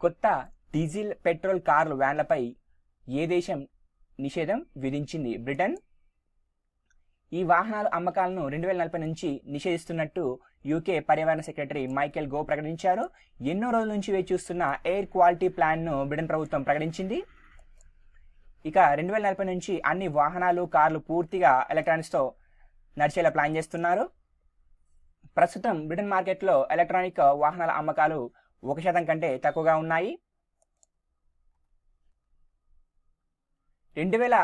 కొత్త diesel petrol కార్లు వ్యాన్లపై ఏ దేశం నిషేధం విధించింది? బ్రిటన్. ఈ వాహనాల అమ్మకాలను రెండు వేల నలభై నుంచి నిషేధిస్తున్నట్టు యూకే పర్యావరణ సెక్రటరీ మైకేల్ గో ప్రకటించారు. ఎన్నో రోజుల నుంచి వేచి చూస్తున్న ఎయిర్ క్వాలిటీ ప్లాన్ను బ్రిటన్ ప్రభుత్వం ప్రకటించింది. ఇక రెండు వేల నలభై నుంచి అన్ని వాహనాలు కార్లు పూర్తిగా ఎలక్ట్రానిక్స్తో నడిచేలా ప్లాన్ చేస్తున్నారు. ప్రస్తుతం బ్రిటన్ మార్కెట్లో ఎలక్ట్రానిక్ వాహనాల అమ్మకాలు ఒక శాతం కంటే తక్కువగా ఉన్నాయి. రెండు వేల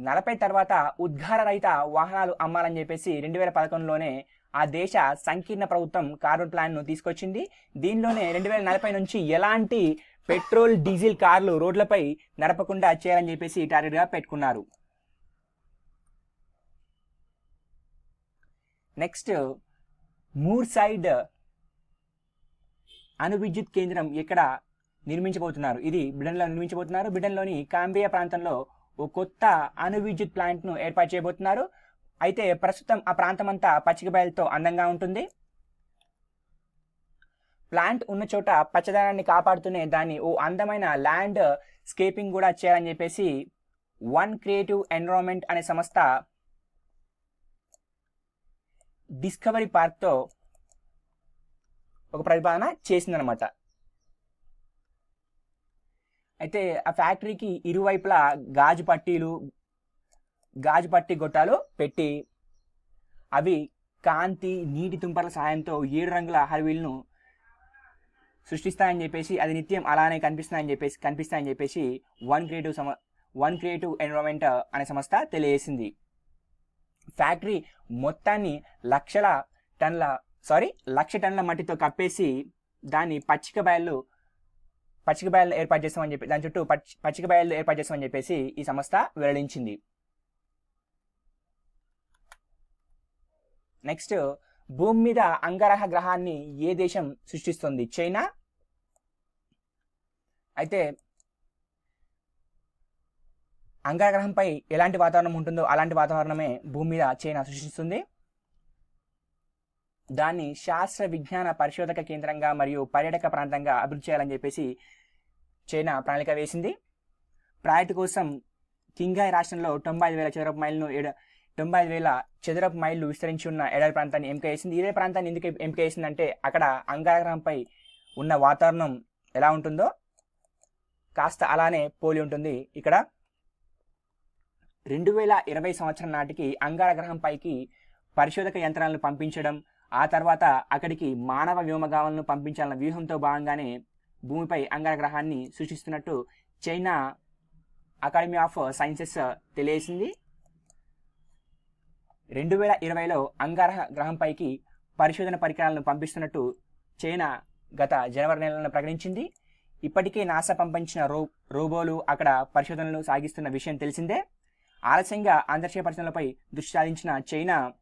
నలభై తర్వాత ఉద్గార రహిత వాహనాలు అమ్మాలని చెప్పేసి రెండు వేల పదకొండులోనే ఆ దేశ సంకీర్ణ ప్రభుత్వం కార్బన్ ప్లాన్ను తీసుకొచ్చింది. దీనిలోనే రెండు వేల నలభై నుంచి ఎలాంటి పెట్రోల్ డీజిల్ కార్లు రోడ్లపై నడపకుండా చేయాలని చెప్పేసి టార్గెట్గా పెట్టుకున్నారు. నెక్స్ట్ మూర్ సైడ్ అణు విద్యుత్ కేంద్రం ఇక్కడ నిర్మించబోతున్నారు. ఇది బ్రిటన్లో నిర్మించబోతున్నారు. బ్రిటన్లోని కాంబియా ప్రాంతంలో ఓ కొత్త అణు విద్యుత్ ప్లాంట్ను ఏర్పాటు చేయబోతున్నారు. అయితే ప్రస్తుతం ఆ ప్రాంతం అంతా పచ్చిక బయలుతో అందంగా ఉంటుంది. ప్లాంట్ ఉన్న చోట పచ్చదనాన్ని కాపాడుతూనే దాన్ని ఓ అందమైన ల్యాండ్ స్కేపింగ్ కూడా చేయాలని చెప్పేసి వన్ క్రియేటివ్ ఎన్విరాన్మెంట్ అనే సంస్థ డిస్కవరీ పార్క్తో ఒక ప్రతిపాదన చేసిందనమాట. అయితే ఆ ఫ్యాక్టరీకి ఇరువైపులా గాజు పట్టీలు గాజు పట్టి గొట్టాలు పెట్టి అవి కాంతి నీటి తుంపర్ల సహాయంతో ఏడు రంగుల హరివిల్ను సృష్టిస్తాయని చెప్పేసి అది నిత్యం అలానే కనిపిస్తాయని చెప్పేసి కనిపిస్తాయని చెప్పేసి వన్ క్రియేటివ్ సమ వన్ క్రియేటివ్ ఎన్విరాన్మెంట్ అనే సంస్థ తెలియజేసింది. ఫ్యాక్టరీ మొత్తాన్ని లక్షల టన్ల సారీ లక్ష టన్నుల మట్టితో కప్పేసి దాన్ని పచ్చిక బయళ్ళు పచ్చిక బయళ్ళు ఏర్పాటు చేస్తామని చెప్పి దాని చుట్టూ పచ్చి పచ్చిక బయళ్ళు ఏర్పాటు చేస్తామని చెప్పేసి ఈ సంస్థ వెల్లడించింది. నెక్స్ట్ భూమి మీద అంగారహ గ్రహాన్ని ఏ దేశం సృష్టిస్తుంది? చైనా? అయితే అంగారగ్రహంపై ఎలాంటి వాతావరణం ఉంటుందో అలాంటి వాతావరణమే భూమి మీద చైనా సృష్టిస్తుంది. దాన్ని శాస్త్ర విజ్ఞాన పరిశోధక కేంద్రంగా మరియు పర్యాటక ప్రాంతంగా అభివృద్ధి చేయాలని చెప్పేసి చైనా ప్రణాళిక వేసింది. ప్రాజెక్టు కోసం కింగాయ్ రాష్ట్రంలో తొంభై ఐదు వేల చదరపు మైళ్ళను ఏడ తొంభై ఐదు వేల చదరపు మైళ్ళు విస్తరించి ఉన్న ఎడారి ప్రాంతాన్ని ఎంపిక చేసింది. ఇదే ప్రాంతాన్ని ఎందుకు ఎంపిక చేసిందంటే అక్కడ అంగారగ్రహంపై ఉన్న వాతావరణం ఎలా ఉంటుందో కాస్త అలానే పోలి ఉంటుంది ఇక్కడ. రెండు వేల ఇరవై సంవత్సరం నాటికి అంగారగ్రహంపైకి పరిశోధక యంత్రాలను పంపించడం ఆ తర్వాత అక్కడికి మానవ వ్యోమగాములను పంపించాలన్న వ్యూహంతో భాగంగానే భూమిపై అంగారగ్రహాన్ని సృష్టిస్తున్నట్టు చైనా అకాడమీ ఆఫ్ సైన్సెస్ తెలియజేసింది. రెండు వేల ఇరవైలో అంగారహ గ్రహంపైకి పరిశోధన పరికరాలను పంపిస్తున్నట్టు చైనా గత జనవరి నెలలో ప్రకటించింది. ఇప్పటికే నాసా పంపించిన రో రోబోలు అక్కడ పరిశోధనలు సాగిస్తున్న విషయం తెలిసిందే. ఆలస్యంగా అంతర్జాతీయ పరిశోధనలపై దృష్టి సాధించిన చైనా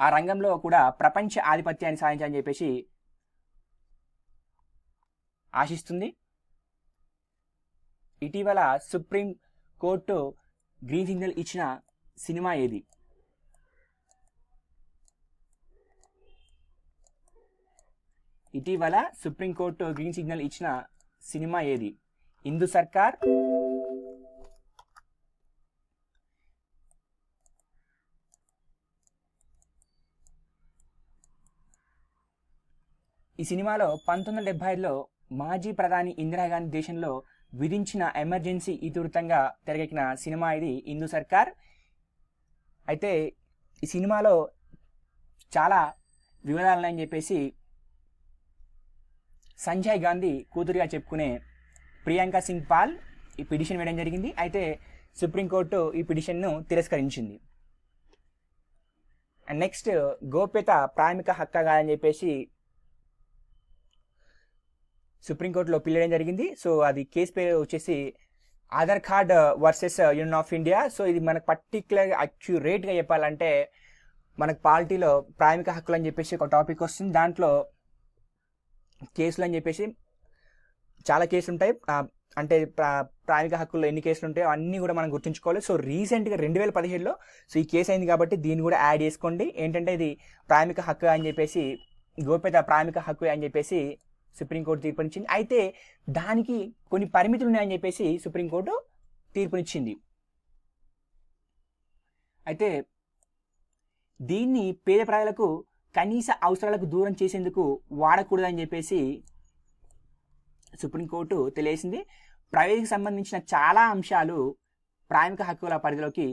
ఆ రంగంలో కూడా ప్రపంచ ఆధిపత్యాన్ని సాధించాలని చెప్పేసి ఆశిస్తుంది. ఇటీవల సుప్రీం కోర్టు గ్రీన్ సిగ్నల్ ఇచ్చిన సినిమా ఏది? ఇటీవల సుప్రీంకోర్టు గ్రీన్ సిగ్నల్ ఇచ్చిన సినిమా ఏది? హిందూ సర్కార్ ఈ సినిమాలో పంతొమ్మిది వందల డెబ్బై ఐదులో మాజీ ప్రధాని ఇందిరాగాంధీ దేశంలో విధించిన ఎమర్జెన్సీ ఇతివృత్తంగా తెరకెక్కిన సినిమా ఇది హిందూ సర్కార్. అయితే ఈ సినిమాలో చాలా వివాదాలు ఉన్నాయని చెప్పేసి సంజయ్ గాంధీ కూతురుగా చెప్పుకునే ప్రియాంక సింగ్ పాల్ ఈ పిటిషన్ వేయడం జరిగింది. అయితే సుప్రీంకోర్టు ఈ పిటిషన్ను తిరస్కరించింది. అండ్ నెక్స్ట్ గోప్యత ప్రాథమిక హక్కు కాదని చెప్పేసి సుప్రీంకోర్టులో పిల్లడం జరిగింది. సో అది కేసు పేరు వచ్చేసి Aadhaar card uh, versus uh, union of India. So ఇది మనకు పర్టికులర్ అక్యురేట్గా చెప్పాలంటే మనకు పార్టీలో ప్రాథమిక హక్కులు అని చెప్పేసి ఒక టాపిక్ వస్తుంది. దాంట్లో కేసులు అని చెప్పేసి చాలా కేసులు ఉంటాయి. అంటే ప్రా- ప్రాథమిక హక్కుల్లో ఎన్ని కేసులు ఉంటాయో అన్నీ కూడా మనం గుర్తుంచుకోవాలి. సో రీసెంట్గా రెండు వేల పదిహేడులో సో ఈ కేసు అయింది కాబట్టి దీన్ని కూడా యాడ్ చేసుకోండి. ఏంటంటే ఇది ప్రాథమిక హక్కు అని చెప్పేసి గోప్యత ప్రాథమిక హక్కు అని చెప్పేసి సుప్రీంకోర్టు తీర్పునిచ్చింది. అయితే దానికి కొన్ని పరిమితులు ఉన్నాయని చెప్పేసి సుప్రీంకోర్టు తీర్పునిచ్చింది. అయితే దీన్ని పేద ప్రజలకు కనీస అవసరాలకు దూరం చేసేందుకు వాడకూడదని చెప్పేసి సుప్రీంకోర్టు తెలియసింది ప్రైవేట్కి సంబంధించిన చాలా అంశాలు ప్రాథమిక హక్కుల పరిధిలోకి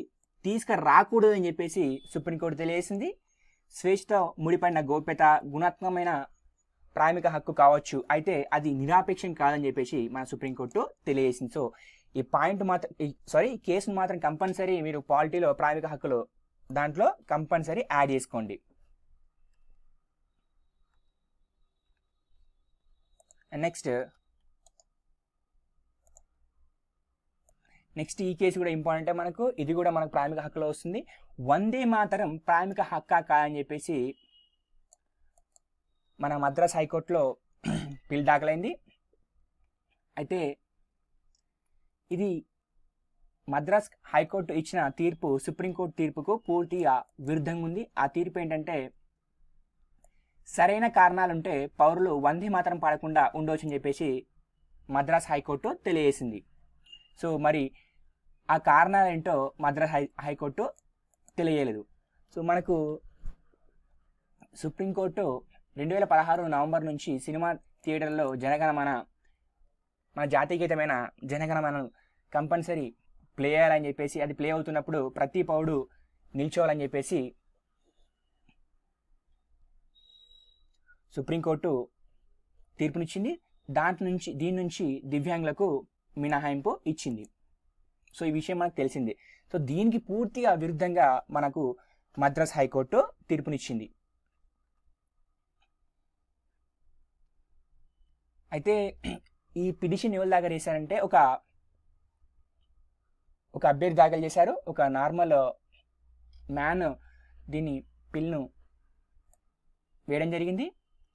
తీసుకురాకూడదని చెప్పేసి సుప్రీంకోర్టు తెలియజేసింది. స్వేచ్ఛతో ముడిపడిన గోప్యత గుణాత్మకమైన ప్రాథమిక హక్కు కావచ్చు. అయితే అది నిరాపేక్షం కాదని చెప్పేసి మన సుప్రీంకోర్టు తెలియజేసింది. సో ఈ పాయింట్ మాత్రం సారీ ఈ కేసును మాత్రం కంపల్సరీ మీరు పాలిటీలో ప్రాథమిక హక్కులు దాంట్లో కంపల్సరీ యాడ్ చేసుకోండి. నెక్స్ట్ నెక్స్ట్ ఈ కేసు కూడా ఇంపార్టెంట్ మనకు. ఇది కూడా మనకు ప్రాథమిక హక్కులో వస్తుంది. వందే మాతరం ప్రాథమిక హక్కా కాదని చెప్పేసి మన మద్రాస్ హైకోర్టులో పిల్ దాఖలైంది. అయితే ఇది మద్రాస్ హైకోర్టు ఇచ్చిన తీర్పు సుప్రీంకోర్టు తీర్పుకు పూర్తిగా విరుద్ధంగా ఉంది. ఆ తీర్పు ఏంటంటే సరైన కారణాలుంటే పౌరులు వందే మాత్రం పాడకుండా ఉండవచ్చని చెప్పేసి మద్రాస్ హైకోర్టు తెలియజేసింది. సో మరి ఆ కారణాలు ఏంటో మద్రాస్ హై హైకోర్టు తెలియలేదు. సో మనకు సుప్రీంకోర్టు రెండు వేల పదహారు నవంబర్ నుంచి సినిమా థియేటర్లో జనగణమన మన జాతీయగీతమైన జనగణమన కంపల్సరీ ప్లే చేయాలని చెప్పేసి అది ప్లే అవుతున్నప్పుడు ప్రతి పౌడు నిల్చోవాలని చెప్పేసి సుప్రీంకోర్టు తీర్పునిచ్చింది. దాంట్ నుంచి దీని నుంచి దివ్యాంగులకు మినహాయింపు ఇచ్చింది. సో ఈ విషయం మనకు తెలిసింది. సో దీనికి పూర్తిగా విరుద్ధంగా మనకు మద్రాస్ హైకోర్టు తీర్పునిచ్చింది. అయితే ఈ పిటిషన్ ఎవరు దాఖలు చేశారంటే ఒక ఒక అభ్యర్థి దాఖలు చేశారు. ఒక నార్మల్ మ్యాన్ దీన్ని పిల్ను వేయడం జరిగింది.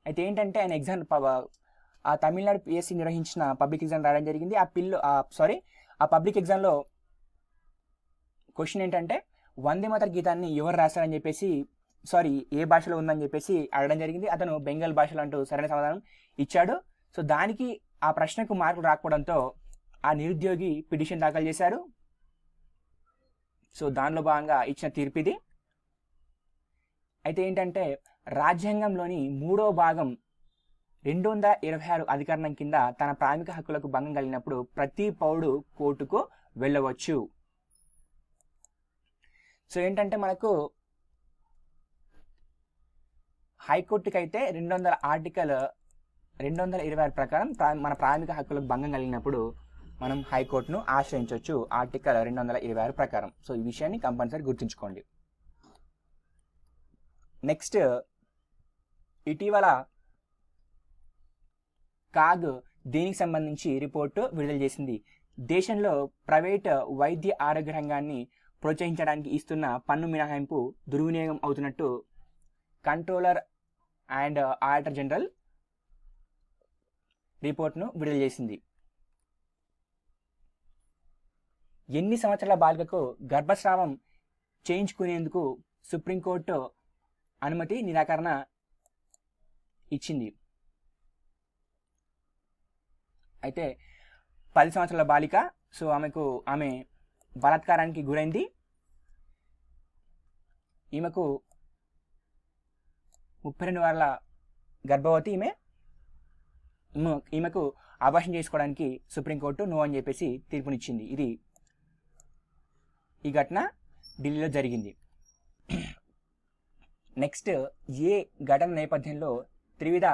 అయితే ఏంటంటే ఆయన ఎగ్జామ్ ఆ తమిళనాడు పిఎస్సి నిర్వహించిన పబ్లిక్ ఎగ్జామ్ రాయడం జరిగింది. ఆ పిల్లు సారీ ఆ పబ్లిక్ ఎగ్జామ్లో క్వశ్చన్ ఏంటంటే వందే మాతర గీతాన్ని ఎవరు రాశారని చెప్పేసి సారీ ఏ భాషలో ఉందని చెప్పేసి అడగడం జరిగింది. అతను బెంగాల్ భాషలో అంటూ సరైన సమాధానం ఇచ్చాడు. సో దానికి ఆ ప్రశ్నకు మార్కులు రాకపోవడంతో ఆ నిరుద్యోగి పిటిషన్ దాఖలు చేశారు. సో దానిలో భాగంగా ఇచ్చిన తీర్పిది అయితే ఏంటంటే రాజ్యాంగంలోని మూడో భాగం రెండు వందల ఇరవై ఆరు అధికరణం కింద తన ప్రాథమిక హక్కులకు భంగం కలిగినప్పుడు ప్రతి పౌరుడు కోర్టుకు వెళ్ళవచ్చు. సో ఏంటంటే మనకు హైకోర్టుకి అయితే రెండు వందల ఆర్టికల్ రెండు వందల ఇరవై ఆరు ప్రకారం ప్రా- మన ప్రాథమిక హక్కులకు భంగం కలిగినప్పుడు మనం హైకోర్టును ఆశ్రయించవచ్చు ఆర్టికల్ రెండు వందల ఇరవై ఆరు ప్రకారం. సో ఈ విషయాన్ని కంపల్సరీ గుర్తుంచుకోండి. నెక్స్ట్ ఇటీవల కాగ్ దీనికి సంబంధించి రిపోర్టు విడుదల చేసింది? దేశంలో ప్రైవేట్ వైద్య ఆరోగ్య రంగాన్ని ప్రోత్సహించడానికి ఇస్తున్న పన్ను మినహాయింపు దుర్వినియోగం అవుతున్నట్టు కంట్రోలర్ అండ్ ఆడిటర్ జనరల్ రిపోర్ట్ను విడుదల చేసింది. ఎన్ని సంవత్సరాల బాలికకు గర్భస్రావం చేయించుకునేందుకు సుప్రీంకోర్టు అనుమతి నిరాకరణ ఇచ్చింది. అయితే పది సంవత్సరాల బాలిక సో ఆమెకు ఆమె బలాత్కారానికి గురైంది. ఈమెకు ముప్పై రెండు వారాల గర్భవతి ఈమె. ఈమె- ఈమెకు అభాషణ చేసుకోవడానికి సుప్రీంకోర్టు నో అని చెప్పేసి తీర్పునిచ్చింది. ఇది ఈ ఘటన ఢిల్లీలో జరిగింది. నెక్స్ట్ ఏ ఘటన నేపథ్యంలో త్రివిధ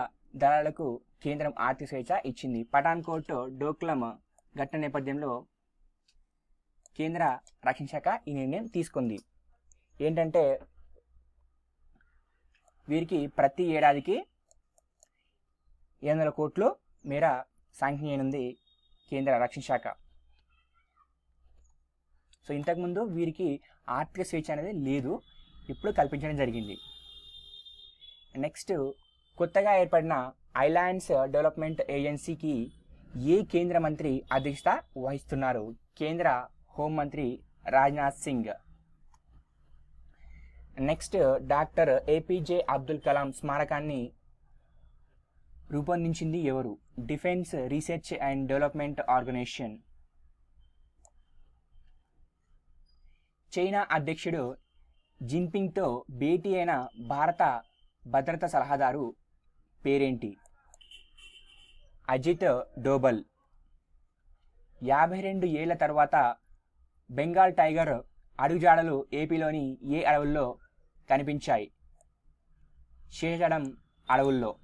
దళాలకు కేంద్రం ఆర్థిక స్వేచ్ఛ ఇచ్చింది? పఠాన్కోట్ డోక్లమ్ ఘటన నేపథ్యంలో కేంద్ర రక్షణ శాఖ ఈ నిర్ణయం తీసుకుంది. ఏంటంటే వీరికి ప్రతి ఏడాదికి ఏడు వందల కోట్లు మేర శాంక్షన్ చేయనుంది కేంద్ర రక్షణ శాఖ. సో ఇంతకుముందు వీరికి ఆర్థిక స్వేచ్ఛ అనేది లేదు. ఇప్పుడు కల్పించడం జరిగింది. నెక్స్ట్ కొత్తగా ఏర్పడిన ఐలాండ్స్ డెవలప్మెంట్ ఏజెన్సీకి ఏ కేంద్ర మంత్రి అధ్యక్షత వహిస్తున్నారు? కేంద్ర హోంమంత్రి Rajnath Singh. Next doctor APJ Abdul Kalam స్మారకాన్ని రూపొందించింది ఎవరు? Defence research and development organisation. China అధ్యక్షుడు జిన్పింగ్తో భేటీ అయిన భారత భద్రతా సలహాదారు పేరేంటి? అజిత్ డోబల్. యాభై రెండు ఏళ్ళ తర్వాత బెంగాల్ టైగర్ అడుగుజాడలు ఏపీలోని ఏ అడవుల్లో కనిపించాయి? శేషడం అడవుల్లో.